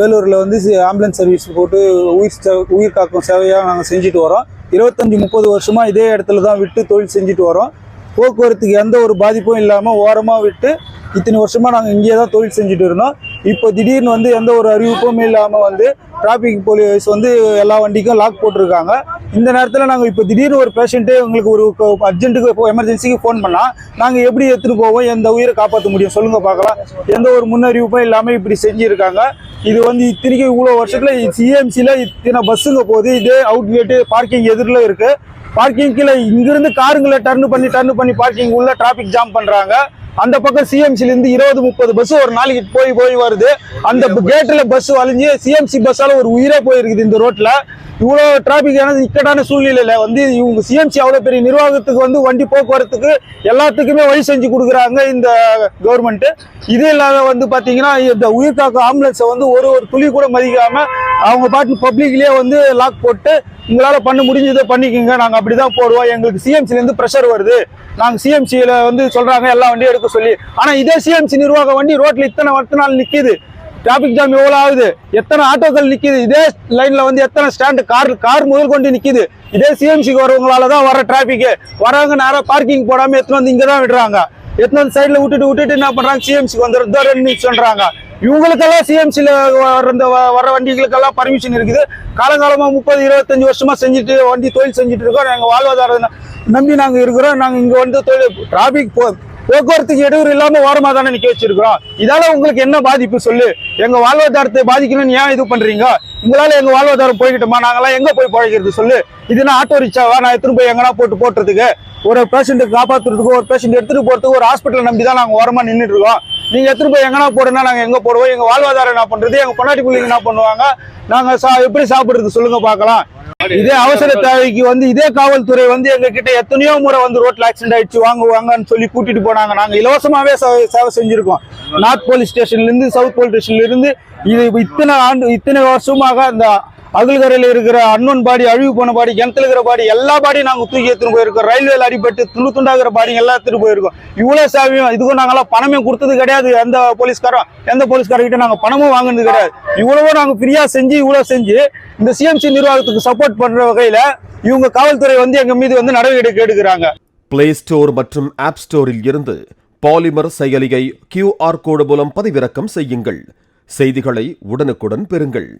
வேலூரில் வந்து ambulance service போட்டு உயிர் சே- உயிர் காக்கும் சேவையாக நாங்கள் செஞ்சுட்டு வரோம். இருபத்தஞ்சி முப்பது வருஷமாக இதே இடத்துல தான் விட்டு தொழில் செஞ்சுட்டு வரோம். போக்குவரத்துக்கு எந்த ஒரு பாதிப்பும் இல்லாமல் ஓரமாக விட்டு இத்தனை வருஷமாக நாங்கள் இங்கேயே தான் தொழில் செஞ்சுட்டு இருந்தோம். இப்போ திடீர்னு வந்து எந்த ஒரு அறிவிப்பும் இல்லாமல் வந்து டிராஃபிக் போலீஸ் வந்து எல்லா வண்டிக்கும் லாக் போட்டிருக்காங்க. இந்த நேரத்தில் நாங்கள் இப்போ திடீர்னு ஒரு பேஷண்ட்டு உங்களுக்கு ஒரு அர்ஜென்ட்டுக்கு எமர்ஜென்சிக்கு ஃபோன் பண்ணால் நாங்கள் எப்படி எடுத்துகிட்டு போவோம் எந்த உயிரை காப்பாற்ற முடியும் சொல்லுங்கள் பார்க்கலாம் எந்த ஒரு முன்னறிவிப்பும் இல்லாமல் இப்படி செஞ்சுருக்காங்க. இது வந்து இத்தனைக்கும் இவ்வளோ வருஷத்தில் சிஎம்சியில் இத்தனை பஸ்ஸுங்க போகுது. இதே அவுட்லெட்டு பார்க்கிங் எதிரில் இருக்குது பார்க்கிங் கீழே இங்கிருந்து காருங்களை டர்ன் பண்ணி டர்ன் பண்ணி பார்க்கிங் உள்ள டிராஃபிக் ஜாம் பண்ணுறாங்க அந்த பக்கம் சிஎம்சில இருந்து இருபது முப்பது பஸ் ஒரு நாளைக்கு போய் போய் வருது. அந்த கேட்ல பஸ் வளைஞ்சு சிஎம்சி பஸ்ஸால ஒரு உயிரே போயிருக்குது இந்த ரோட்ல இவ்வளோ டிராபிக் ஆனது இக்கட்டான சூழ்நிலையில வந்து இவங்க சிஎம்சி அவ்வளோ பெரிய நிர்வாகத்துக்கு வந்து வண்டி போக்குவரத்துக்கு எல்லாத்துக்குமே வழி செஞ்சு கொடுக்குறாங்க இந்த கவர்மெண்ட் இது இல்லாத வந்து பாத்தீங்கன்னா இந்த உயிர் காக்கும் ஆம்புலன்ஸை வந்து ஒரு ஒரு துளி கூட மதிக்காம அவங்க பாட்டு பப்ளிக்லயே வந்து லாக் போட்டு உங்களால பண்ண முடிஞ்சதை பண்ணிக்கோங்க. நாங்க அப்படிதான் போடுவோம். எங்களுக்கு சிஎம்சில இருந்து ப்ரெஷர் வருது. நாங்க சிஎம்சியில் வந்து சொல்றாங்க எல்லா வண்டியும் எடுக்க சொல்லி. ஆனா இதே சிஎம்சி நிர்வாக வண்டி ரோட்ல இத்தனை வருத்த நாள் நிக்குது. டிராபிக் ஜாம் எவ்வளவு ஆகுது? எத்தனை ஆட்டோக்கள் நிக்குது? இதே லைன்ல வந்து எத்தனை ஸ்டாண்டு கார் கார் முதல் கொண்டு நிக்குது. இதே சிஎம்சிக்கு வரவங்களால தான் வர டிராபிக் வரவங்க நேரம் பார்க்கிங் போடாம எத்தனை வந்து இங்கே தான் விடுறாங்க. எத்தனை வந்து சைடில் விட்டுட்டு விட்டுட்டு என்ன பண்றாங்க? சிஎம்சிக்கு வந்துடுறதோ ரெண்டு நிமிஷம்ன்றாங்க. இவங்களுக்கெல்லாம் சிஎம்சியில் வர வ- வர வண்டிகளுக்கெல்லாம் பர்மிஷன் இருக்குது. காலங்காலமாக முப்பது இருபத்தஞ்சி வருஷமாக செஞ்சுட்டு வண்டி தொழில் செஞ்சுட்டு இருக்கோம். நாங்கள் வாழ்வாதாரம் நம்பி நாங்கள் இருக்கிறோம். நாங்கள் இங்கே வந்து தொழில் டிராபிக் போ போக்குவரத்துக்கு இடையூறு இல்லாமல் ஓரமாக தானே நிற்க வச்சிருக்கிறோம். இதால உங்களுக்கு என்ன பாதிப்பு சொல்லு? எங்கள் வாழ்வாதாரத்தை பாதிக்கணும்னு ஏன் இது பண்ணுறீங்க உங்களால் எங்கள் வாழ்வாதாரம் போய்கிட்டோமா? நாங்களாம் எங்கே போய் பழகிறது சொல்லு. இதுனா ஆட்டோ ரிக்ஷாவா? நான் எடுத்துகிட்டு போய் எங்கன்னா போட்டு போட்டுறதுக்கு? ஒரு பேஷண்ட்டுக்கு காப்பாற்றுறதுக்கு ஒரு பேஷண்ட் எடுத்துகிட்டு போகிறதுக்கு ஒரு ஹாஸ்பிட்டலை நம்பி தான் நாங்கள் ஓரமாக நின்றுட்டு இருக்கோம். நீங்க எடுத்துட்டு போய் எங்கனா போடுனா நாங்க எங்க போடுவோம்? எங்க வாழ்வாதாரம் என்ன பண்றது? எங்க பொண்டாட்டி பிள்ளைங்க என்ன பண்ணுவாங்க? நாங்க சா- எப்படி சாப்பிடுறது சொல்லுங்க பார்க்கலாம். இதே அவசர தேவைக்கு வந்து இதே காவல்துறை வந்து எங்க கிட்ட எத்தனையோ முறை வந்து ரோட்ல ஆக்சிடென்ட் ஆயிடுச்சு வாங்குவாங்கன்னு சொல்லி கூட்டிட்டு போனாங்க. நாங்க இலவசமாவே சேவை சேவை செஞ்சிருக்கோம். நார்த் போலீஸ் ஸ்டேஷன்ல இருந்து சவுத் போலீஸ் ஸ்டேஷன்ல இருந்து இது இத்தனை ஆண்டு இத்தனை வருஷமாக அந்த அகல்கரையில் இருக்கிற அன்னோன் பாடி அழிவு போன பாடி கிணத்துல இருக்கிற பாடி எல்லா பாடியும் நாங்கள் தூக்கி எடுத்துட்டு போயிருக்கோம். ரயில்வேல அடிபட்டு துண்டு துண்டாகிற பாடி எல்லாம் எடுத்துட்டு போயிருக்கோம். இவ்வளோ சேவையும் இதுக்கும் நாங்களாம் பணமே கொடுத்தது கிடையாது. எந்த போலீஸ்காரம் எந்த போலீஸ்காரர்கிட்ட நாங்கள் பணமும் வாங்கினது கிடையாது. இவ்வளவோ நாங்கள் ஃப்ரீயாக செஞ்சு இவ்வளோ செஞ்சு இந்த சிஎம்சி நிர்வாகத்துக்கு சப்போர்ட் பண்ணுற வகையில் இவங்க காவல்துறை வந்து எங்கள் மீது வந்து நடவடிக்கை எடுக்கிறாங்க. பிளே ஸ்டோர் மற்றும் ஆப் ஸ்டோரில் இருந்து பாலிமர் செயலியை கியூஆர் கோடு மூலம் பதிவிறக்கம் செய்யுங்கள். செய்திகளை உடனுக்குடன் பெறுங்கள்.